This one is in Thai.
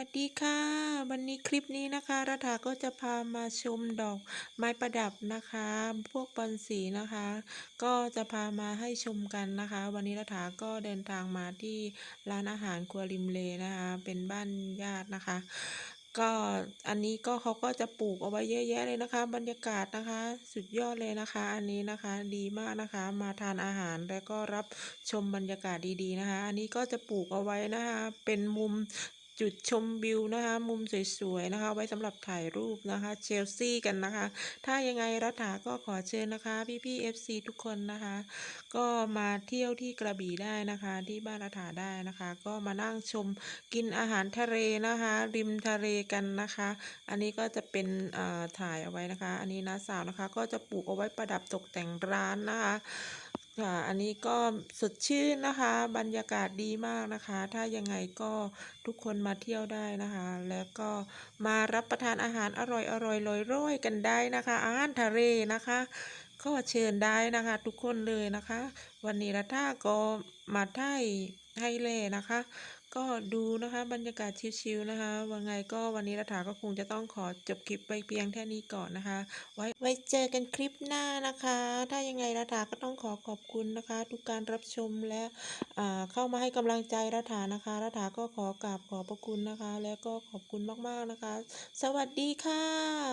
วันนี้คลิปนี้นะคะรัฐาก็จะพามาชมดอกไม้ประดับนะคะ พวกบอลสีนะคะ ก็จะพามาให้ชมกันนะคะ วันนี้รัฐาก็เดินทางมาที่ร้านอาหารครัวริมเลนะคะ เป็นบ้านญาตินะคะ ก็อันนี้ก็เขาก็จะปลูกเอาไว้เยอะแยะเลยนะคะ บรรยากาศนะคะ สุดยอดเลยนะคะ อันนี้นะคะดีมากนะคะ มาทานอาหารแล้วก็รับชมบรรยากาศดีๆนะคะ อันนี้ก็จะปลูกเอาไว้นะคะ เป็นมุม จุดชมวิวนะคะ มุมสวยๆนะคะ ไว้สำหรับถ่ายรูปนะคะ เชลซีกันนะคะ ถ้ายังไงรัฐาก็ขอเชิญนะคะ พี่ๆ FC ทุกคนนะคะ ก็มาเที่ยวที่กระบี่ได้นะคะ ที่บ้านรัฐาได้นะคะ ก็มานั่งชมกินอาหารทะเลนะคะ ริมทะเลกันนะคะ อันนี้ก็จะเป็นเอ่อถ่ายเอาไว้นะคะ อันนี้น้าสาวนะคะ ก็จะปลูกเอาไว้ประดับตกแต่งร้านนะคะ ค่ะ อันนี้ก็สดชื่นนะคะ บรรยากาศดีมากนะคะ ถ้ายังไงก็ทุกคนมาเที่ยวได้นะคะ แล้วก็มารับประทานอาหารอร่อยอร่อยลอยร่อยๆกันได้นะคะ อาหารทะเลนะคะ ก็เชิญได้นะคะ ทุกคนเลยนะคะ วันนี้ละท่าก็มาไทยให้เลยนะคะ ก็ดูนะคะบรรยากาศชิวๆนะคะว่าไงก็วันนี้รัฐาก็คงจะต้องขอจบคลิปไปเพียงแค่นี้ก่อนนะคะ ไว้ไว้เจอกันคลิปหน้านะคะ ถ้ายังไงรัฐาก็ต้องขอขอบคุณนะคะ ทุกการรับชมและอ่าเข้ามาให้กำลังใจรัฐานะคะรัฐาก็ขอกราบขอบพระคุณนะคะ แล้วก็ขอบคุณมากๆนะคะ สวัสดีค่ะ